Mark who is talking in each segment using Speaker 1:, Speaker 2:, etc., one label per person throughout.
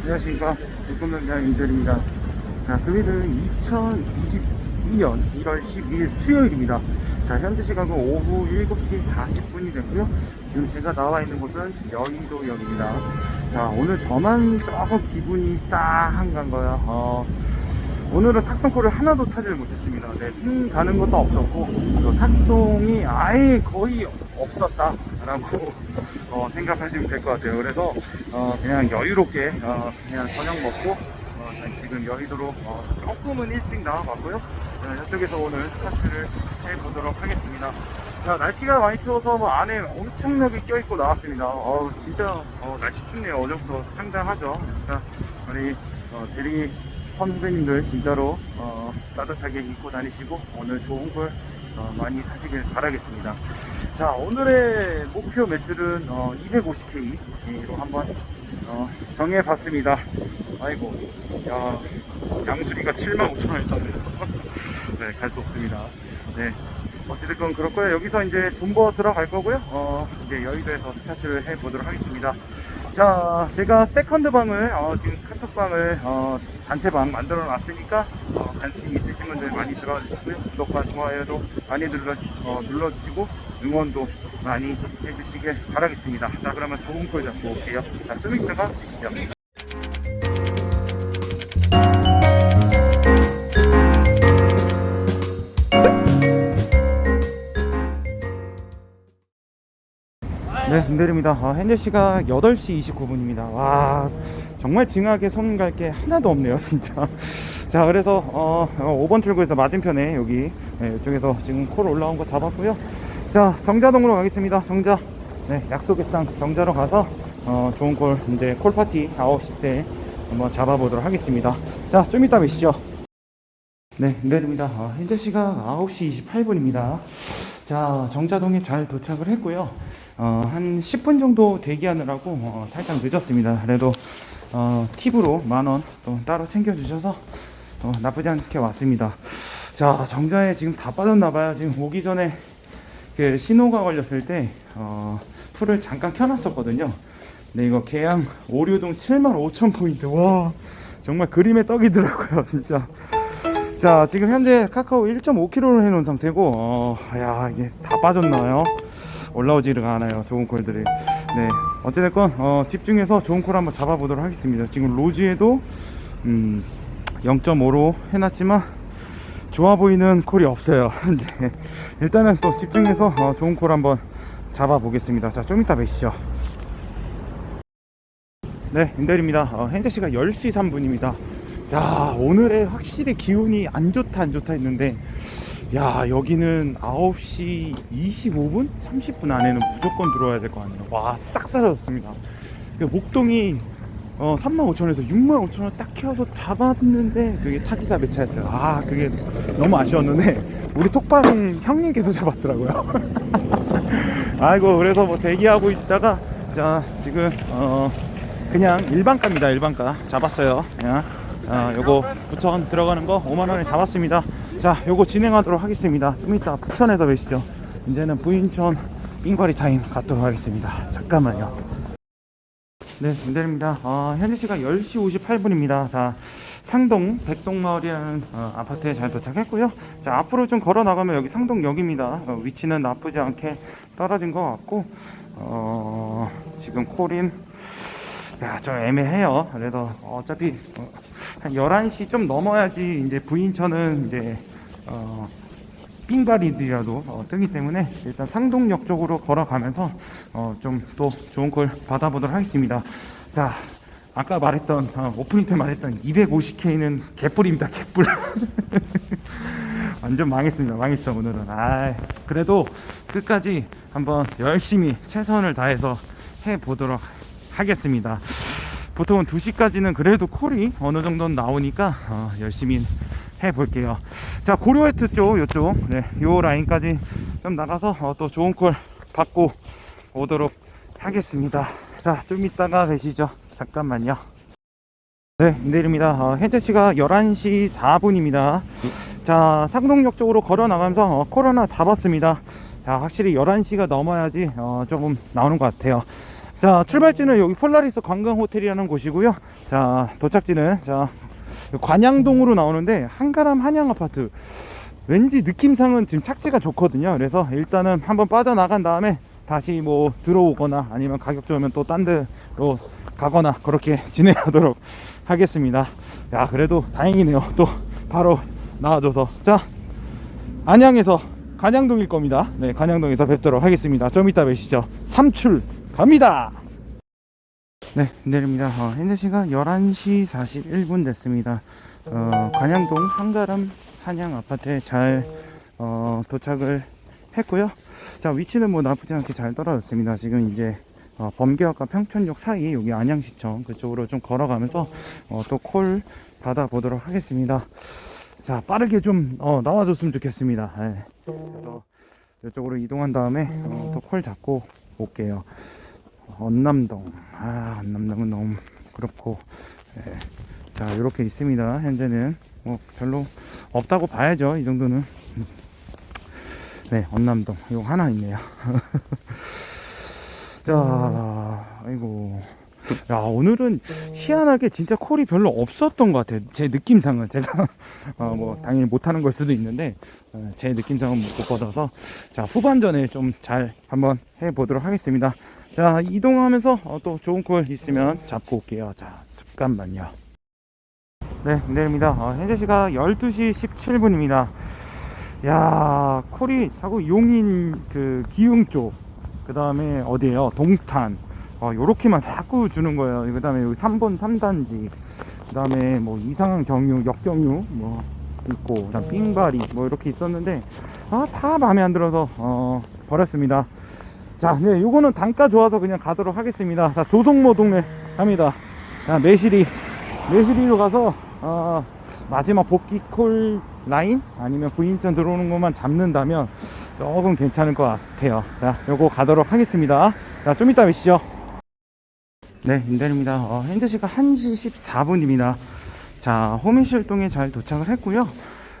Speaker 1: 안녕하십니까. 불금연장인들입니다. 자 금일은 2022년 1월 12일 수요일입니다. 자 현재 시각은 오후 7시 40분이 되고요. 지금 제가 나와 있는 곳은 여의도역입니다. 자 오늘 저만 조금 기분이 싸한 건가요? 어, 오늘은 탁송콜을 하나도 타지를 못했습니다. 네, 손 가는 것도 없었고, 또 탁송이 아예 거의 없었다라고 어, 생각하시면 될 것 같아요. 그래서 어, 그냥 여유롭게 어, 그냥 저녁 먹고 어, 지금 여의도로 어, 조금은 일찍 나와봤고요. 어, 이쪽에서 오늘 스타트를 해보도록 하겠습니다. 자, 날씨가 많이 추워서 뭐 안에 엄청나게 껴입고 나왔습니다. 어, 진짜 어, 날씨 춥네요. 어제부터 상당하죠. 그러니까 우리 어, 대리 선 후배님들 진짜로 어, 따뜻하게 입고 다니시고 오늘 좋은 걸 어, 많이 타시길 바라겠습니다. 자 오늘의 목표 매출은 어, 250K로 한번 어, 정해봤습니다. 아이고 야 양수리가 75,000원이었네요. 네, 갈 수 없습니다. 네. 어찌됐건 거예요. 여기서 이제 존버 들어갈 거고요. 어, 이제 여의도에서 스타트를 해 보도록 하겠습니다. 자, 제가 세컨드 방을, 어, 지금 카톡방을, 어, 단체방 만들어 놨으니까, 어, 관심 있으신 분들 많이 들어와 주시고요. 구독과 좋아요도 많이 눌러, 어, 눌러주시고, 응원도 많이 해주시길 바라겠습니다. 자, 그러면 좋은 걸 잡고 올게요. 자, 좀 이따가 뵙시죠. 네, 김대리입니다. 아, 현재 시각 8시 29분입니다. 와, 정말 징하게 손 갈 게 하나도 없네요, 진짜. 자, 그래서, 어, 5번 출구에서 맞은편에 여기, 네, 이쪽에서 지금 콜 올라온 거 잡았고요. 자, 정자동으로 가겠습니다. 정자. 네, 약속의 땅 정자로 가서, 어, 좋은 콜, 이제 콜 파티 9시 때 한번 잡아보도록 하겠습니다. 자, 좀 이따 뵈시죠. 네, 김대리입니다. 아, 현재 시각 9시 28분입니다. 자, 정자동에 잘 도착을 했고요. 어, 한 10분 정도 대기하느라고 어, 살짝 늦었습니다. 그래도 어, 팁으로 만 원 또 따로 챙겨주셔서 어, 나쁘지 않게 왔습니다. 자, 정자에 지금 다 빠졌나봐요. 지금 오기 전에 그 신호가 걸렸을 때 어, 풀을 잠깐 켜놨었거든요. 근데 이거 계양 오류동 7만 5천 포인트. 와, 정말 그림의 떡이더라고요, 진짜. 자, 지금 현재 카카오 1.5kg로 해놓은 상태고, 어, 야, 이게 다 빠졌나요? 올라오지가 않아요. 좋은 콜들이. 네. 어찌됐건, 어, 집중해서 좋은 콜 한번 잡아보도록 하겠습니다. 지금 로지에도, 음, 0.5로 해놨지만, 좋아 보이는 콜이 없어요. 현재. 일단은 또 집중해서, 어, 좋은 콜 한번 잡아보겠습니다. 자, 좀 이따 뵈시죠. 네, 임대리입니다. 어, 현재 시각 10시 3분입니다. 야, 오늘의 확실히 기운이 안 좋다, 안 좋다 했는데, 야, 여기는 9시 25분? 30분 안에는 무조건 들어와야 될거 아니에요. 와, 싹 사라졌습니다. 그 목동이 어, 35,000원에서 65,000원 딱 키워서 잡았는데, 그게 타기사 매차였어요. 아, 그게 너무 아쉬웠는데, 우리 톡방 형님께서 잡았더라고요. 아이고, 그래서 뭐 대기하고 있다가, 자, 지금, 어, 그냥 일반가입니다 일반가 잡았어요 그냥 어, 요거 부천 들어가는 거 5만원에 잡았습니다 자 요거 진행하도록 하겠습니다. 좀 이따 부천에서 뵈시죠. 이제는 부인천 인과리 타임 갖도록 하겠습니다. 잠깐만요. 네 김대리입니다. 어, 현재 시각 10시 58분입니다. 자 상동 백송마을이라는 어, 아파트에 잘 도착했고요. 자 앞으로 좀 걸어 나가면 여기 상동역입니다. 어, 위치는 나쁘지 않게 떨어진 것 같고 어, 지금 콜인 야, 좀 애매해요. 그래서 어차피 어, 한 11시 좀 넘어야지 이제 부인천은 이제 어 삥가리들이라도 어, 뜨기 때문에 일단 상동역 쪽으로 걸어가면서 어, 좀 또 좋은 걸 받아보도록 하겠습니다. 자, 아까 말했던 어, 오프닝 때 말했던 250K는 개뿔입니다. 개뿔. 완전 망했습니다. 망했어 오늘은. 아, 그래도 끝까지 한번 열심히 최선을 다해서 해 보도록 하겠습니다. 보통은 2시까지는 그래도 콜이 어느 정도는 나오니까 어, 열심히 해볼게요. 자, 고려헤트 쪽, 요쪽, 네, 요 라인까지 좀 나가서 어, 또 좋은 콜 받고 오도록 하겠습니다. 자, 좀 이따가 뵈시죠. 잠깐만요. 네, 내립니다. 어, 현재 시각 11시 4분입니다. 자, 상동역 쪽으로 걸어 나가면서 어, 코로나 잡았습니다. 자, 확실히 11시가 넘어야지 어, 조금 나오는 것 같아요. 자, 출발지는 여기 폴라리스 관광 호텔이라는 곳이고요. 자, 도착지는 자, 관양동으로 나오는데 한가람 한양 아파트. 왠지 느낌상은 지금 착지가 좋거든요. 그래서 일단은 한번 빠져나간 다음에 다시 뭐 들어오거나 아니면 가격 좋으면 또 딴 데로 가거나 그렇게 진행하도록 하겠습니다. 야, 그래도 다행이네요. 또 바로 나와줘서. 자, 안양에서 간양동일 겁니다. 네, 간양동에서 뵙도록 하겠습니다. 좀 이따 뵈시죠. 삼출 갑니다. 네, 내립니다. 어, 현재 시간 11시 41분 됐습니다. 어, 간양동 한가람 한양 아파트에 잘 어, 도착을 했고요. 자, 위치는 뭐 나쁘지 않게 잘 떨어졌습니다. 지금 이제 어, 범계역과 평촌역 사이 여기 안양시청 그쪽으로 좀 걸어가면서 어, 또콜 받아보도록 하겠습니다. 자, 빠르게 좀 어, 나와줬으면 좋겠습니다. 예. 그래서 이쪽으로 이동한 다음에 어, 또콜 잡고 올게요. 언남동. 아, 언남동은 너무 그렇고. 예. 자, 이렇게 있습니다. 현재는 뭐 별로 없다고 봐야죠. 이 정도는. 네, 언남동. 이거 하나 있네요. 자, 아이고. 야, 오늘은 희한하게 진짜 콜이 별로 없었던 것 같아요. 제 느낌상은. 제가, 어, 뭐, 당연히 못하는 걸 수도 있는데, 어, 제 느낌상은 못 받아서. 자, 후반전에 좀 잘 한번 해보도록 하겠습니다. 자, 이동하면서 어, 또 좋은 콜 있으면 잡고 올게요. 자, 잠깐만요. 네, 내립니다. 어, 현재 시각 12시 17분입니다. 야, 콜이 자꾸 용인 그 기흥 쪽, 그 다음에 어디에요? 동탄. 어, 요렇게만 자꾸 주는 거예요. 그 다음에 여기 3번 3단지. 그 다음에 뭐 이상한 경유, 역경유, 뭐 있고, 삥바리, 뭐 이렇게 있었는데, 아, 다 마음에 안 들어서, 어, 버렸습니다. 자, 네, 요거는 단가 좋아서 그냥 가도록 하겠습니다. 자, 조성모 동네 갑니다. 자, 매실이, 매실이로 가서, 어, 마지막 복귀콜 라인 아니면 부인천 들어오는 것만 잡는다면 조금 괜찮을 것 같아요. 자, 요거 가도록 하겠습니다. 자, 좀 이따 뵈시죠. 네, 임대입니다. 어, 현재 시각 1시 14분입니다. 자, 호미실동에 잘 도착을 했고요.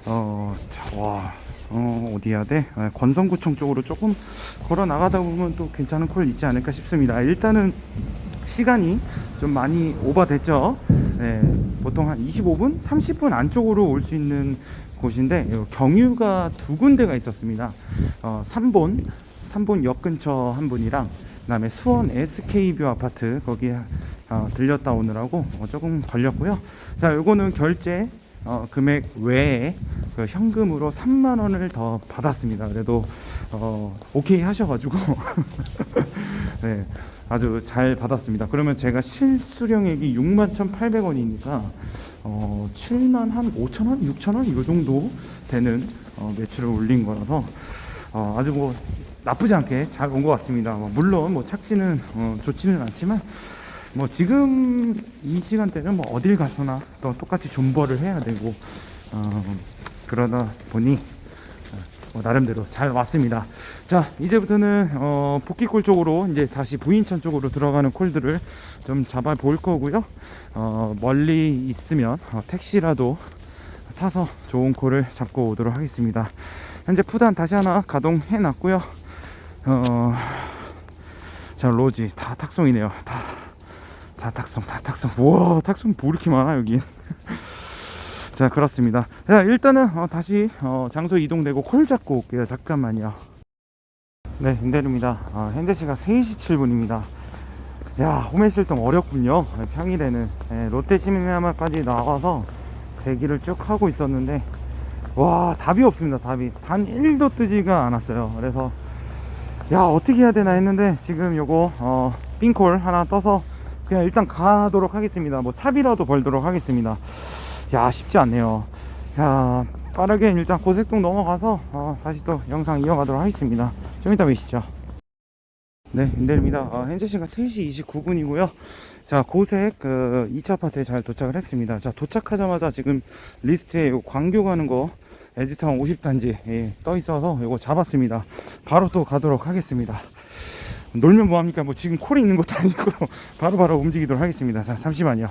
Speaker 1: 어, 자, 와, 어, 어디 해야 돼? 아, 권성구청 쪽으로 조금 걸어 나가다 보면 또 괜찮은 콜 있지 않을까 싶습니다. 일단은 시간이 좀 많이 오버됐죠. 네, 보통 한 25분, 30분 안쪽으로 올 수 있는 곳인데 요 경유가 두 군데가 있었습니다. 어, 3본, 3본 역 근처 한 분이랑 그다음에 수원 SK뷰 아파트 거기에 어, 들렸다 오느라고 어, 조금 걸렸고요. 자, 요거는 결제 어, 금액 외에 그 현금으로 3만 원을 더 받았습니다. 그래도 어, 오케이 하셔가지고 네, 아주 잘 받았습니다. 그러면 제가 실수령액이 6만 1,800원이니까 어, 7만 한 5천 원, 6천 원 이 정도 되는 어, 매출을 올린 거라서 어, 아주 뭐 나쁘지 않게 잘 온 것 같습니다. 뭐 물론 뭐 착지는 어, 좋지는 않지만 뭐 지금 이 시간대는 뭐 어딜 가서나 또 똑같이 존버를 해야 되고 어, 그러다 보니 어, 뭐 나름대로 잘 왔습니다. 자 이제부터는 어, 복귀골 쪽으로 이제 다시 부인천 쪽으로 들어가는 콜들을 좀 잡아 볼 거고요. 어, 멀리 있으면 어, 택시라도 타서 좋은 콜을 잡고 오도록 하겠습니다. 현재 푸단 다시 하나 가동해 놨고요. 어, 자 로지 다 탁송이네요. 다, 다 탁송, 다 탁송. 와 탁송 뭐 이렇게 많아 여기. 자 그렇습니다. 자 일단은 어, 다시 어, 장소 이동되고 콜 잡고 올게요. 잠깐만요. 네 인대입니다. 어, 현재 시각 3시 7분입니다. 야 호메실동 어렵군요. 네, 평일에는 네, 롯데 시네마까지 나와서 대기를 쭉 하고 있었는데 와 답이 없습니다. 답이 단 1도 뜨지가 않았어요. 그래서 야 어떻게 해야 되나 했는데 지금 요거 어 冰콜 하나 떠서 그냥 일단 가도록 하겠습니다. 뭐 차비라도 벌도록 하겠습니다. 야 쉽지 않네요. 자 빠르게 일단 고색동 넘어가서 어, 다시 또 영상 이어가도록 하겠습니다. 좀 이따 뵈시죠. 네 인델입니다. 어, 현재 시간 3시 29분이고요. 자 고색 그 2차 아파트에 잘 도착을 했습니다. 자 도착하자마자 지금 리스트에 요 광교 가는 거 에디타운 50단지 예, 떠 있어서 이거 잡았습니다. 바로 또 가도록 하겠습니다. 놀면 뭐합니까? 뭐 지금 콜이 있는 것도 아니고 바로바로 바로 움직이도록 하겠습니다. 자, 잠시만요.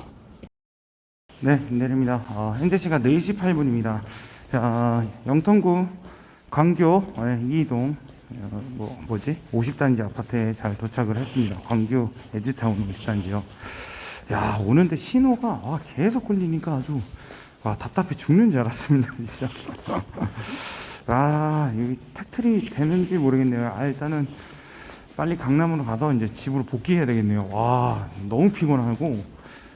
Speaker 1: 네, 내립니다. 어, 현재 시간 4시 8분입니다. 자, 영통구 광교 예, 이동 어, 뭐 뭐지 50단지 아파트에 잘 도착을 했습니다. 광교 에즈타운 50단지요. 야 오는데 신호가 와, 계속 걸리니까 아주 와 답답해 죽는 줄 알았습니다 진짜. 아 여기 택트리 되는지 모르겠네요. 아 일단은 빨리 강남으로 가서 이제 집으로 복귀해야 되겠네요. 와 너무 피곤하고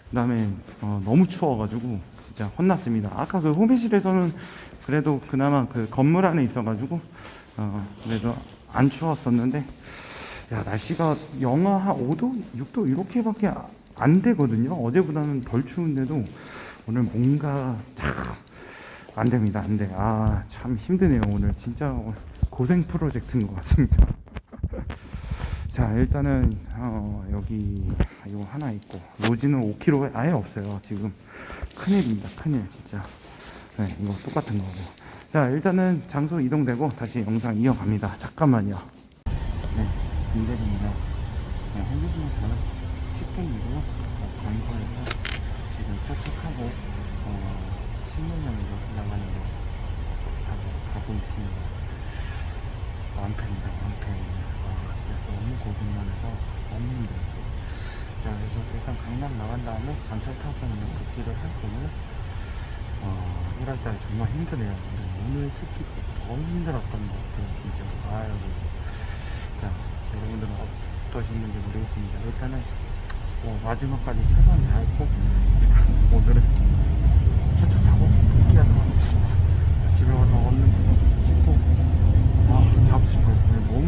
Speaker 1: 그 다음에 어, 너무 추워가지고 진짜 혼났습니다. 아까 그 호미실에서는 그래도 그나마 그 건물 안에 있어가지고 어, 그래도 안 추웠었는데 야 날씨가 영하 한 5도, 6도 이렇게밖에 안 되거든요. 어제보다는 덜 추운데도 오늘 뭔가 참 안 됩니다. 안 돼. 아 참 힘드네요. 오늘 진짜 고생 프로젝트인 것 같습니다. 자 일단은 어, 여기 이거 하나 있고 로지는 5kg 아예 없어요 지금. 큰일입니다 큰일 진짜. 네 이거 똑같은 거고. 자 일단은 장소 이동되고 다시 영상 이어갑니다. 잠깐만요. 네 임대입니다. 네, 현지시간 5시 10분이고요. 어, 광고에서 지금 차착하고 어, 신문면으로 나가는 거 가고 있습니다. 왕팬이다 왕팬 그래서 너무 고생만 해서 너무 힘들었어요. 그래서 일단 강남 나간 다음에 전철 타고 있는 복귀를 할 거고요. 어, 1월달 정말 힘드네요. 오늘 특히 더 힘들었던 것 같아요. 진짜. 아유. 자, 여러분들은 어떠셨는지 모르겠습니다. 일단은 뭐 마지막까지 최선을 다했고, 일단 오늘은 차차 타고 복귀하도록 하겠습니다. 집에 와서 얼른 씻고, 아, 자고 싶어요. 너무